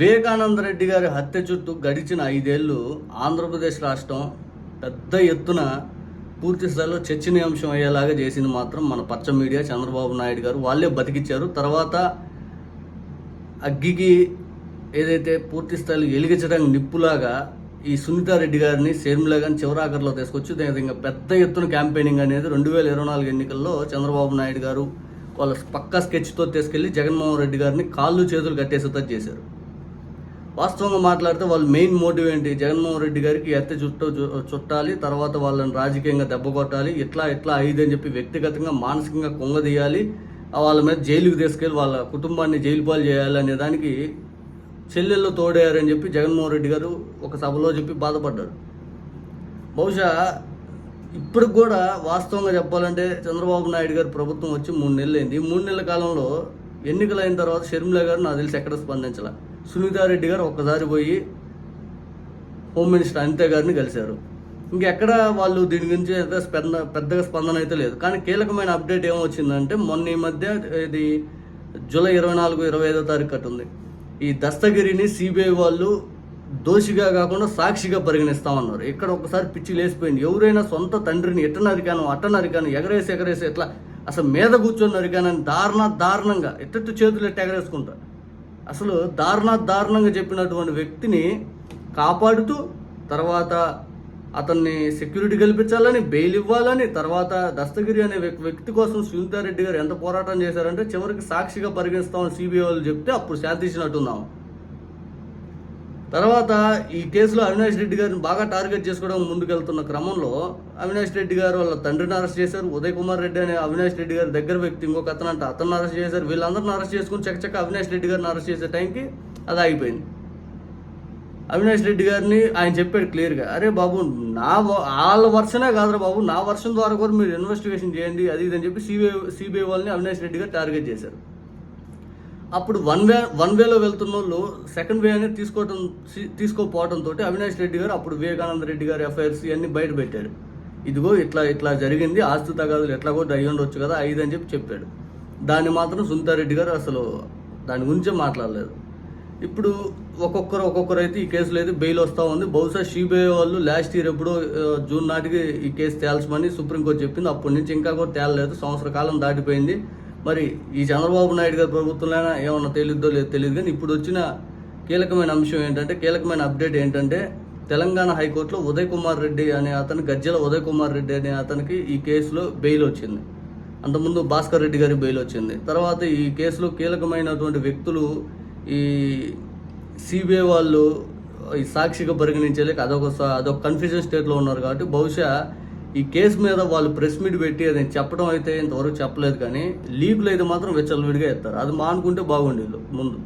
వివేకానంద రెడ్డి గారి హత్య చుట్టూ గడిచిన ఐదేళ్ళు ఆంధ్రప్రదేశ్ రాష్ట్రం పెద్ద ఎత్తున పూర్తి స్థాయిలో చర్చనీయాంశం అయ్యేలాగా చేసింది మాత్రం మన పచ్చ మీడియా చంద్రబాబు నాయుడు గారు. వాళ్ళే బతికిచ్చారు. తర్వాత అగ్గికి ఏదైతే పూర్తి స్థాయిలో ఎలిగించడం నిప్పులాగా ఈ సునీతారెడ్డి గారిని షర్మిల గారిని చివరాఖరిలో తీసుకొచ్చి ఇంకా పెద్ద ఎత్తున క్యాంపెయినింగ్ అనేది రెండు వేల ఇరవై నాలుగు ఎన్నికల్లో చంద్రబాబు నాయుడు గారు వాళ్ళ పక్క స్కెచ్తో తీసుకెళ్ళి జగన్మోహన్ రెడ్డి గారిని కాళ్ళు చేతులు కట్టేసేటట్టు చేశారు. వాస్తవంగా మాట్లాడితే వాళ్ళ మెయిన్ మోటివ్ ఏంటి? జగన్మోహన్ రెడ్డి గారికి ఎత్త చుట్టూ చు- చుట్టాలి తర్వాత వాళ్ళని రాజకీయంగా దెబ్బ కొట్టాలి ఇట్లా ఇట్లా అయింది అని చెప్పి వ్యక్తిగతంగా మానసికంగా కుంగదీయాలి వాళ్ళ మీద జైలుకు తీసుకెళ్ళి వాళ్ళ కుటుంబాన్ని జైలు పాలు చేయాలి అనే దానికి చెల్లెళ్ళు తోడేయారని చెప్పి జగన్మోహన్ రెడ్డి గారు ఒక సభలో చెప్పి బాధపడ్డారు. బహుశా ఇప్పుడు కూడా వాస్తవంగా చెప్పాలంటే చంద్రబాబు నాయుడు గారు ప్రభుత్వం వచ్చి మూడు నెలలు అయింది మూడు నెలల కాలంలో ఎన్నికలు అయిన తర్వాత షర్మిల గారు నాకు తెలిసి ఎక్కడ స్పందించలే. సునీతారెడ్డి గారు ఒక్కసారి పోయి హోమ్ మినిస్టర్ అనిత గారిని కలిశారు. ఇంకెక్కడ వాళ్ళు దీని గురించి అయితే పెద్దగా స్పందన అయితే లేదు. కానీ కీలకమైన అప్డేట్ ఏమొచ్చిందంటే మొన్న ఈ మధ్య ఇది జూలై ఇరవై నాలుగు ఇరవై ఐదో తారీఖు అటు ఉంది. ఈ దస్తగిరిని సిబిఐ వాళ్ళు దోషిగా కాకుండా సాక్షిగా పరిగణిస్తామన్నారు. ఇక్కడ ఒకసారి పిచ్చి లేసిపోయింది ఎవరైనా సొంత తండ్రిని ఎట్ట నరికాను అట్ట నరికాను ఎగరేసి ఎగరేసి ఎట్లా? అసలు మీద కూర్చొని నరికానని దారుణ దారుణంగా ఎట్టెట్టు చేతులు ఎట్ట ఎగరేసుకుంటా అసలు దారుణ దారుణంగా చెప్పినటువంటి వ్యక్తిని కాపాడుతూ తర్వాత అతన్ని సెక్యూరిటీ కల్పించాలని బెయిల్ ఇవ్వాలని తర్వాత దస్తగిరి అనే వ్యక్తి కోసం సునీతారెడ్డి గారు ఎంత పోరాటం చేశారంటే చివరికి సాక్షిగా పరిగణిస్తామని సిబిఐ వాళ్ళు చెప్తే అప్పుడు శాంతించినట్టున్నాము తర్వాత ఈ కేసులో అవినాష్ రెడ్డి గారిని బాగా టార్గెట్ చేసుకోవడం ముందుకెళ్తున్న క్రమంలో అవినాష్ రెడ్డి గారు వాళ్ళ తండ్రిని అరెస్ట్ చేశారు. ఉదయ్ కుమార్ రెడ్డి అనే అవినాష్ రెడ్డి గారి దగ్గర వ్యక్తి ఇంకొక అతను అంటే అతను అరెస్ట్ చేశారు. వీళ్ళందరిని అరెస్ట్ చేసుకుని చక్కచక్క అవినాష్ రెడ్డి గారిని అరెస్ట్ చేసే టైంకి అది ఆగిపోయింది. అవినాష్ రెడ్డి గారిని ఆయన చెప్పాడు క్లియర్గా అరే బాబు నా వాళ్ళ వర్షనే కాదురా బాబు నా వర్షం ద్వారా కూడా మీరు ఇన్వెస్టిగేషన్ చేయండి అది ఇది అని చెప్పి సిబిఐ సిబిఐ వాళ్ళని అవినాష్ రెడ్డి గారు టార్గెట్ చేశారు. అప్పుడు వన్ వే వన్ వేలో వెళ్తున్న వాళ్ళు సెకండ్ వే అనేది తీసుకోవటం తీ- తీసుకోపోవడంతో అవినాష్ రెడ్డి గారు అప్పుడు వివేకానంద రెడ్డి గారు ఎఫ్ఐఆర్స్ ఇవన్నీ బయట పెట్టారు. ఇదిగో ఇట్లా ఇట్లా జరిగింది ఆస్తి తగాదులు ఎట్లా కూడా అయ్యి ఉండొచ్చు కదా ఐదు అని చెప్పి చెప్పాడు. దాన్ని మాత్రం సునీతారెడ్డి గారు అసలు దాని గురించే మాట్లాడలేదు. ఇప్పుడు ఒక్కొక్కరు ఒక్కొక్కరు అయితే ఈ కేసులో అయితే బెయిల్ వస్తూ ఉంది. బహుశా సిబిఐ వాళ్ళు లాస్ట్ ఇయర్ ఎప్పుడో జూన్ నాటికి ఈ కేసు తేల్చమని సుప్రీంకోర్టు చెప్పింది. అప్పటి నుంచి ఇంకా కూడా తేలలేదు. సంవత్సర కాలం దాటిపోయింది. మరి ఈ చంద్రబాబు నాయుడు గారి ప్రభుత్వంలోనా ఏమన్నా తెలియదో లేదో తెలియదు కానీ ఇప్పుడు వచ్చిన కీలకమైన అంశం ఏంటంటే కీలకమైన అప్డేట్ ఏంటంటే తెలంగాణ హైకోర్టులో ఉదయ్ కుమార్ రెడ్డి అనే అతను గజ్జల ఉదయ్ కుమార్ రెడ్డి అనే అతనికి ఈ కేసులో బెయిల్ వచ్చింది. అంతకుముందు భాస్కర్ రెడ్డి గారి బెయిల్ వచ్చింది. తర్వాత ఈ కేసులో కీలకమైనటువంటి వ్యక్తులు ఈ సిబిఐ వాళ్ళు ఈ సాక్షిగా పరిగణించలేక అదొక స- అదొక కన్ఫ్యూజన్ స్టేట్లో ఉన్నారు కాబట్టి బహుశా ఈ కేసు మీద వాళ్ళు ప్రెస్ మీట్ పెట్టి అది చెప్పడం అయితే ఇంతవరకు చెప్పలేదు కానీ లీకులు అయితే మాత్రం విచ్చలవిడిగా ఎత్తారు అది మానుకుంటే బాగుండేది ముందు.